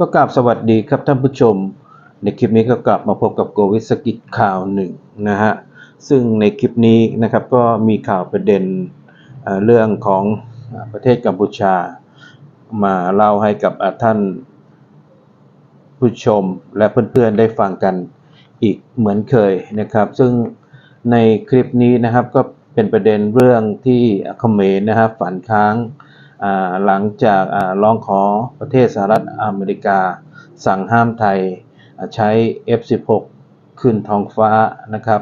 ก็กราบสวัสดีครับท่านผู้ชม ในคลิปนี้ก็กลับมาพบกับโกวิสกิจข่าวหนึ่งนะฮะซึ่งในคลิปนี้นะครับก็มีข่าวประเด็นเรื่องของประเทศกัมพูชา มาเล่าให้กับท่านผู้ชมและเพื่อนๆได้ฟังกันอีกเหมือนเคยนะครับ ซึ่งในคลิปนี้นะครับก็เป็นประเด็นเรื่องที่เขมรนะครับฝันค้าง หลังจากร้องขอประเทศสหรัฐอเมริกา สั่งห้ามไทยใช้ F16 ขึ้นท้องฟ้านะครับ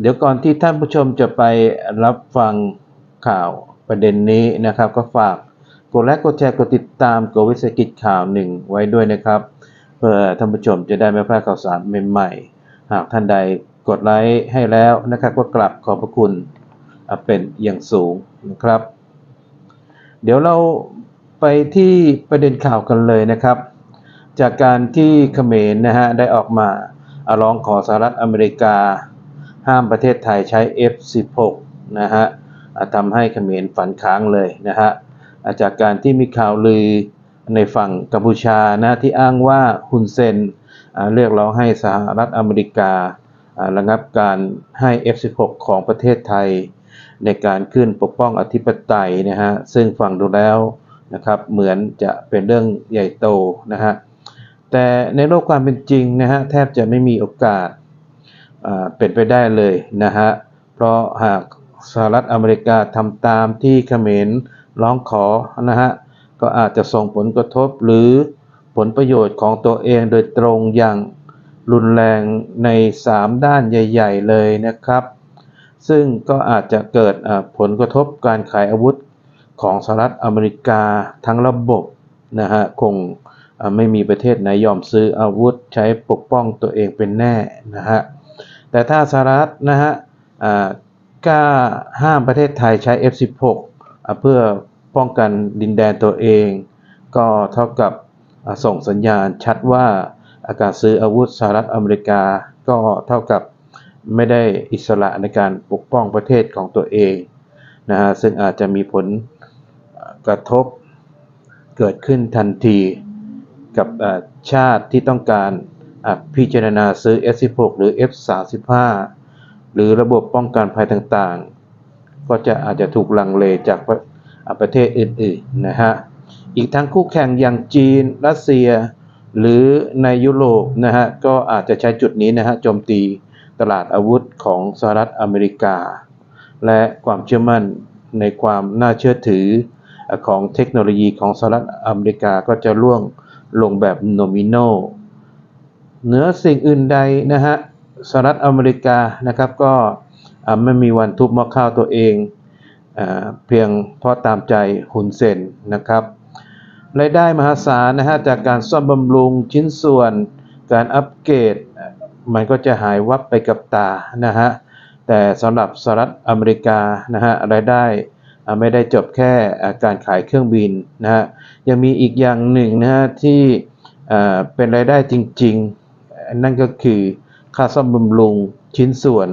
เดี๋ยวก่อนที่ท่านผู้ชมจะไปรับฟังข่าวประเด็นนี้นะครับ ก็ฝากกดไลค์กดแชร์กดติดตามกดวิสกิจข่าวหนึ่งไว้ด้วยนะครับเพื่อท่านผู้ชมจะได้ไม่พลาดข่าวสารใหม่ๆหากท่านใดกดไลค์ให้แล้วนะครับ ก็กลับขอบพระคุณเป็นอย่างสูงนะครับ เดี๋ยวเราไปที่ประเด็นข่าวกันเลยนะครับ จากการที่เขมรนะฮะได้ออกมาร้องขอสหรัฐอเมริกา ห้ามประเทศไทยใช้ F16 นะฮะอ่าทำให้เขมรฝันค้างเลยนะฮะจากการที่มีข่าวลือในฝั่งกัมพูชานะที่อ้างว่าฮุนเซนเรียกร้องให้สหรัฐอเมริกาอ่าระงับการให้ F16 ของประเทศไทย ในการขึ้นปกป้องอธิปไตยนะฮะซึ่งฟังดูแล้วนะครับเหมือนจะเป็นเรื่องใหญ่โตนะฮะแต่ในโลกความเป็นจริงนะฮะแทบจะไม่มีโอกาสเป็นไปได้เลยนะฮะเพราะหากสหรัฐอเมริกาทำตามที่เขมรร้องขอนะฮะก็อาจจะส่งผลกระทบหรือผลประโยชน์ของตัวเองโดยตรงอย่างรุนแรงใน 3 ด้านใหญ่ ๆ เลยนะครับ ซึ่งก็อาจจะเกิดผลกระทบการขายอาวุธของสหรัฐอเมริกาทั้งระบบนะฮะคงไม่มีประเทศไหนยอมซื้ออาวุธใช้ปกป้องตัวเองเป็นแน่นะฮะแต่ถ้าสหรัฐนะฮะกล้าห้ามประเทศไทยใช้ F16 เพื่อป้องกันดินแดนตัวเอง ก็เท่ากับส่งสัญญาณชัดว่าอาการซื้ออาวุธสหรัฐอเมริกาก็เท่ากับ ไม่ได้อิสระในการปกป้องประเทศของตัวเองนะฮะซึ่งอาจจะมีผลกระทบเกิดขึ้นทันทีกับชาติที่ต้องการพิจารณาซื้อ F16 หรือ F35 หรือระบบป้องกันภัยต่างๆ ก็จะอาจจะถูกลังเลจากประอะประเทศอื่นๆนะฮะ อีกทั้งคู่แข่งอย่างจีน รัสเซีย หรือในยุโรปนะฮะ ก็อาจจะใช้จุดนี้นะฮะโจมตี ตลาดอาวุธของสหรัฐอเมริกา และความเชื่อมั่นในความน่าเชื่อถือของเทคโนโลยีของสหรัฐอเมริกาก็จะล่วงลงแบบโนมิโนเหนือสิ่งอื่นใดนะฮะสหรัฐอเมริกานะครับก็ไม่มีวันทุบม้อข้าวตัวเองอเพียงเพราะตามใจฮุนเซนนะครับรายได้มหาศาลนะฮะจากการซ่อมบำรุงชิ้นส่วน การอัปเกรด มันก็จะหายวับไปกับตานะฮะแต่สำหรับสหรัฐอเมริกานะฮะรายได้ไม่ได้จบแค่การขายเครื่องบินนะฮะยังมีอีกอย่างหนึ่งนะฮะที่เป็นรายได้จริงๆ นั่นก็คือค่าซ่อมบำรุงชิ้นส่วน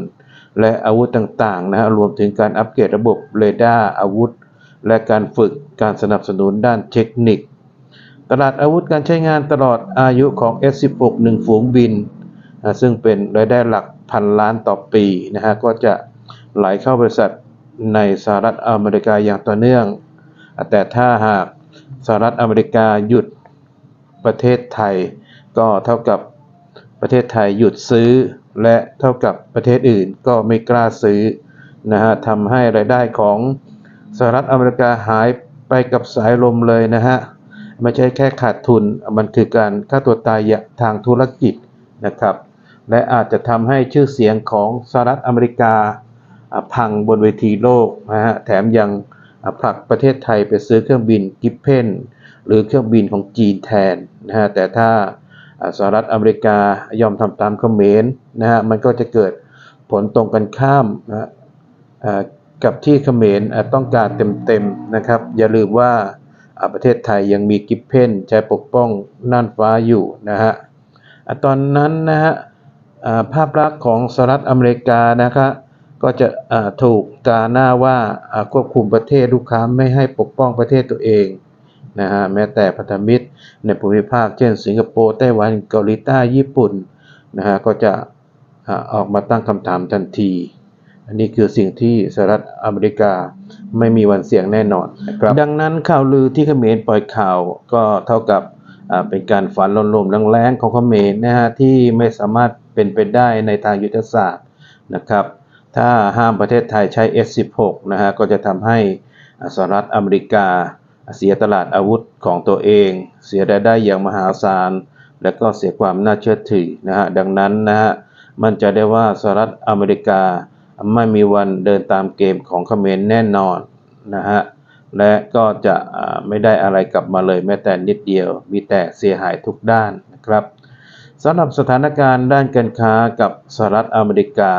และอาวุธต่างๆนะฮะรวมถึงการอัปเกรดระบบเรดาร์อาวุธ และการฝึกการสนับสนุนด้านเทคนิค ตลาดอาวุธการใช้งานตลอดอายุของ S16 หนึ่งฝูงบิน ซึ่งเป็นรายได้หลักพันล้านต่อปีนะฮะก็จะไหลเข้าบริษัทในสหรัฐอเมริกาอย่างต่อเนื่อง แต่ถ้าหากสหรัฐอเมริกาหยุดประเทศไทย ก็เท่ากับประเทศไทยหยุดซื้อ และเท่ากับประเทศอื่นก็ไม่กล้าซื้อนะฮะทำให้รายได้ของสหรัฐอเมริกาหายไปกับสายลมเลยนะฮะไม่ใช่แค่ขาดทุน มันคือการฆ่าตัวตายทางธุรกิจนะครับ และอาจจะทำให้ชื่อเสียงของสหรัฐอเมริกาพังบนเวทีโลกนะฮะแถมยังผลักประเทศไทยไปซื้อเครื่องบินกิฟเพนหรือเครื่องบินของจีนแทนนะฮะแต่ถ้าสหรัฐอเมริกายอมทำตามเขมรนะฮะมันก็จะเกิดผลตรงกันข้ามนะฮะกับที่เขมรต้องการเต็มๆนะครับ อย่าลืมว่าประเทศไทยยังมีกิฟเพนใช้ปกป้องน่านฟ้าอยู่นะฮะตอนนั้นนะฮะ ภาพลักษณ์ของสหรัฐอเมริกานะครับก็จะถูกตราหน้าว่าควบคุมประเทศลูกค้าไม่ให้ปกป้องประเทศตัวเองนะฮะแม้แต่พันธมิตรในภูมิภาคเช่น สิงคโปร์ไต้หวันเกาหลีใต้ญี่ปุ่นนะฮะก็จะอออกมาตั้งคำถามทันที อันนี้คือสิ่งที่สหรัฐอเมริกาไม่มีวันเสี่ยงแน่นอนนะครับดังนั้นข่าวลือที่เขมรปล่อยข่าวก็เท่ากับเป็นการฝันลมๆแรงๆของเขมรนะฮะที่ไม่สามารถ เป็นไปได้ในทางยุทธศาสตร์นะครับ ถ้าห้ามประเทศไทยใช้ S16 นะฮะก็จะทำให้สหรัฐอเมริกา เสียตลาดอาวุธของตัวเอง เสียรายได้อย่างมหาศาล และก็เสียความน่าเชื่อถือนะฮะดังนั้นนะฮะมันใจะได้ว่าสหรัฐอเมริกาไม่มีวันเดินตามเกมของเขมรแน่นอนนะฮะและก็จะไม่ได้อะไรกลับมาเลยแม้แต่นิดเดียว มีแต่เสียหายทุกด้านนะครับ สำหรับสถานการณ์ด้านการค้ากับสหรัฐอเมริกา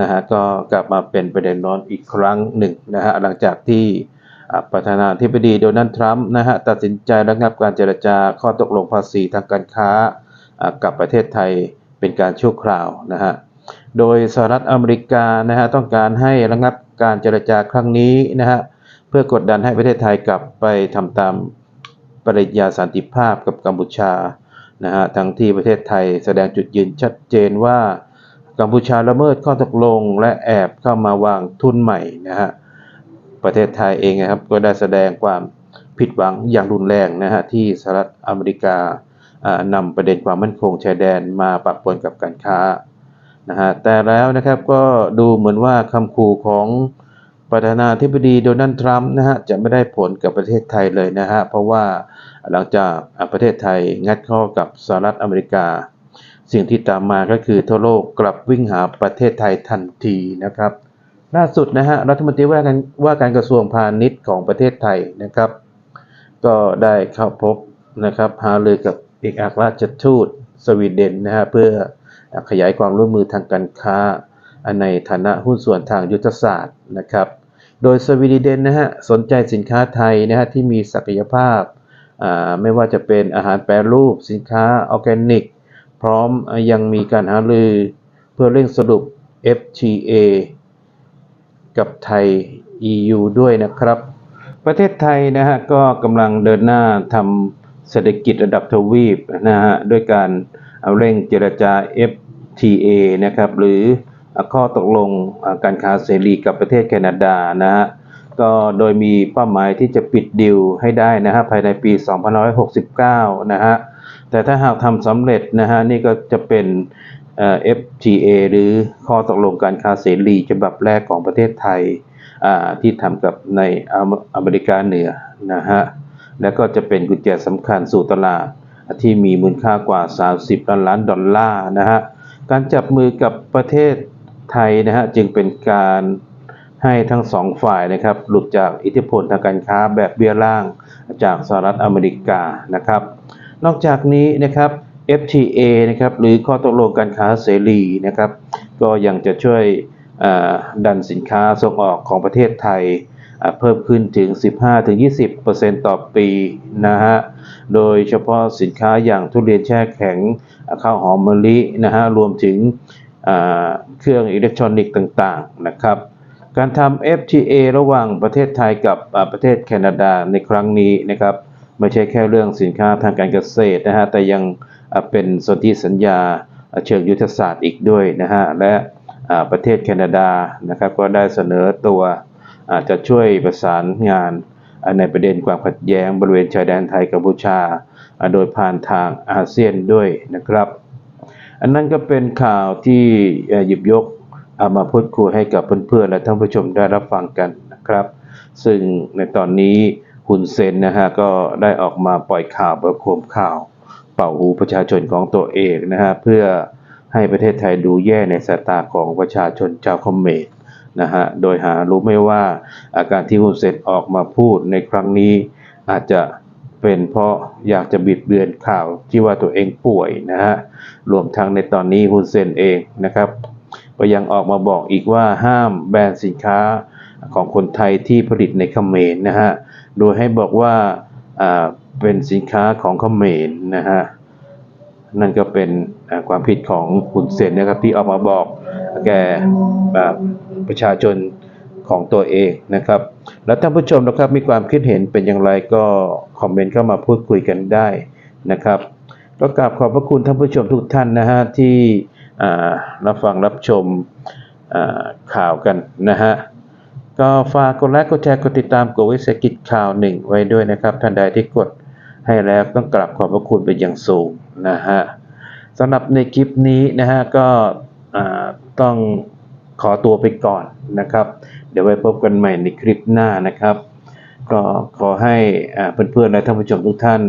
นะฮะก็กลับมาเป็นประเด็นร้อนอีกครั้งหนึ่งนะฮะหลังจากที่ประธานาธิบดีโดนัลด์ทรัมป์นะฮะตัดสินใจระงับการเจรจาข้อตกลงภาษีทางการค้ากับประเทศไทยเป็นการชั่วคราวนะฮะโดยสหรัฐอเมริกานะฮะต้องการให้ระงับการเจรจาครั้งนี้นะฮะเพื่อกดดันให้ประเทศไทยกลับไปทำตามปริญญาสันติภาพกับกัมพูชา นะฮะทั้งที่ประเทศไทยแสดงจุดยืนชัดเจนว่ากัมพูชาละเมิดข้อตกลงและแอบเข้ามาวางทุนใหม่นะฮะประเทศไทยเองนะครับก็ได้แสดงความผิดหวังอย่างรุนแรงนะฮะที่สหรัฐอเมริกาอ่านำประเด็นความมั่นคงชายแดนมาปะปนกับการค้านะฮะแต่แล้วนะครับก็ดูเหมือนว่าคำขู่ของ ประธานาธิบดีโดนัลด์ทรัมป์นะฮะจะไม่ได้ผลกับประเทศไทยเลยนะฮะเพราะว่าหลังจากประเทศไทยงัดข้อกับสหรัฐอเมริกา สิ่งที่ตามมาก็คือทั่วโลกกลับวิ่งหาประเทศไทยทันทีนะครับ ล่าสุดนะฮะรัฐมนตรีว่าการว่าการกระทรวงพาณิชย์ของประเทศไทยนะครับ ก็ได้เข้าพบนะครับหารือกับเอกอัครราชทูตสวีเดนนะฮะเพื่อขยายความร่วมมือทางการค้าในฐานะหุ้นส่วนทางยุทธศาสตร์นะครับ โดยสวีเดนนะฮะสนใจสินค้าไทยนะฮะที่มีศักยภาพอ่าไม่ว่าจะเป็นอาหารแปรรูป สินค้าออร์แกนิก พร้อมยังมีการหารือ เพื่อเร่งสรุป FTA กับไทย EU ด้วยนะครับ ประเทศไทยนะฮะก็กำลังเดินหน้าทำเศรษฐกิจระดับทวีปนะฮะด้วยการเอาเร่งเจรจา FTA นะครับหรือ ข้อตกลงการค้าเสรีกับประเทศแคนาดานะฮะก็โดยมีเป้าหมายที่จะปิดดิวให้ได้นะฮะภายในปี 2569 นะฮะแต่ถ้าหากทำสำเร็จนะฮะนี่ก็จะเป็นเอ่อ FTA หรือข้อตกลงการค้าเสรีฉบับแรกของประเทศไทยอ่าที่ทำกับในอเมอเมริกาเหนือนะฮะและก็จะเป็นกุญแจสำคัญสู่ตลาดที่มีมูลค่ากว่า 30 ล้านล้านดอลลาร์นะฮะการจับมือกับประเทศ ไทยนะฮะจึงเป็นการให้ทั้งสองฝ่ายนะครับหลุดจากอิทธิพลทางการค้าแบบเบี้ยล่างจากสหรัฐอเมริกานะครับ นอกจากนี้นะครับ FTA นะครับหรือข้อตกลงการค้าเสรีนะครับก็ยังจะช่วยดันสินค้าส่งออกของประเทศไทยเพิ่มขึ้นถึง 15-20%ต่อปีนะฮะ โดยเฉพาะสินค้าอย่างทุเรียนแช่แข็งข้าวหอมมะลินะฮะ รวมถึง เครื่องอิเล็กทรอนิกส์ต่างๆนะครับ การทำ FTA ระหว่างประเทศไทยกับประเทศแคนาดาในครั้งนี้นะครับไม่ใช่แค่เรื่องสินค้าทางการเกษตรนะฮะแต่ยังเป็นสนธิสัญญาเชิงยุทธศาสตร์อีกด้วยนะฮะและประเทศแคนาดานะครับก็ได้เสนอตัวอาจจะช่วยประสานงานในประเด็นความขัดแย้งบริเวณชายแดนไทยกัมพูชา โดยผ่านทางอาเซียนด้วยนะครับ อันนั้นก็เป็นข่าวที่หยิบยกเอามาพูดคุยให้กับเพื่อนๆและท่านผู้ชมได้รับฟังกันนะครับ ซึ่งในตอนนี้ฮุนเซนนะฮะก็ได้ออกมาปล่อยข่าวประโคมข่าว เป่าหูประชาชนของตัวเองนะฮะเพื่อให้ประเทศไทยดูแย่ในสายตาของประชาชนชาวเขมรนะฮะโดยหารู้ไม่ว่าอาการที่ฮุนเซนออกมาพูดในครั้งนี้อาจจะ เป็นเพราะอยากจะบิดเบือนข่าวที่ว่าตัวเองป่วยนะฮะ รวมทั้งในตอนนี้ฮุนเซนเองนะครับ ก็ยังออกมาบอกอีกว่าห้ามแบรนด์สินค้าของคนไทยที่ผลิตในเขมรนะฮะ โดยให้บอกว่าเป็นสินค้าของเขมรนะฮะ นั่นก็เป็นความผิดของคุณเซนนะครับที่ออกมาบอกแก่ประชาชน ของตัวเองนะครับ แล้วท่านผู้ชมนะครับมีความคิดเห็นเป็นอย่างไรก็คอมเมนต์เข้ามาพูดคุยกันได้นะครับก็กราบขอบพระคุณท่านผู้ชมทุกท่านนะฮะที่รับฟังรับชมข่าวกันนะฮะก็ฝากกดไลค์กดแชร์กดติดตามกดวิสกิจข่าวหนึ่งไว้ด้วยนะครับท่านใดที่กดให้แล้วต้องกราบขอบพระคุณเป็นอย่างสูงนะฮะสำหรับในคลิปนี้นะฮะก็ต้อง ขอตัวไปก่อนนะครับ เดี๋ยวไว้พบกันใหม่ในคลิปหน้านะครับ ก็ขอให้เพื่อนๆและท่านผู้ชมทุกท่าน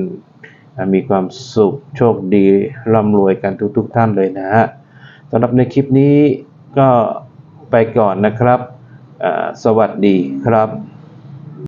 มีความสุขโชคดีร่ำรวยกันทุกๆท่านเลยนะฮะสำหรับในคลิปนี้ก็ไปก่อนนะครับ สวัสดีครับ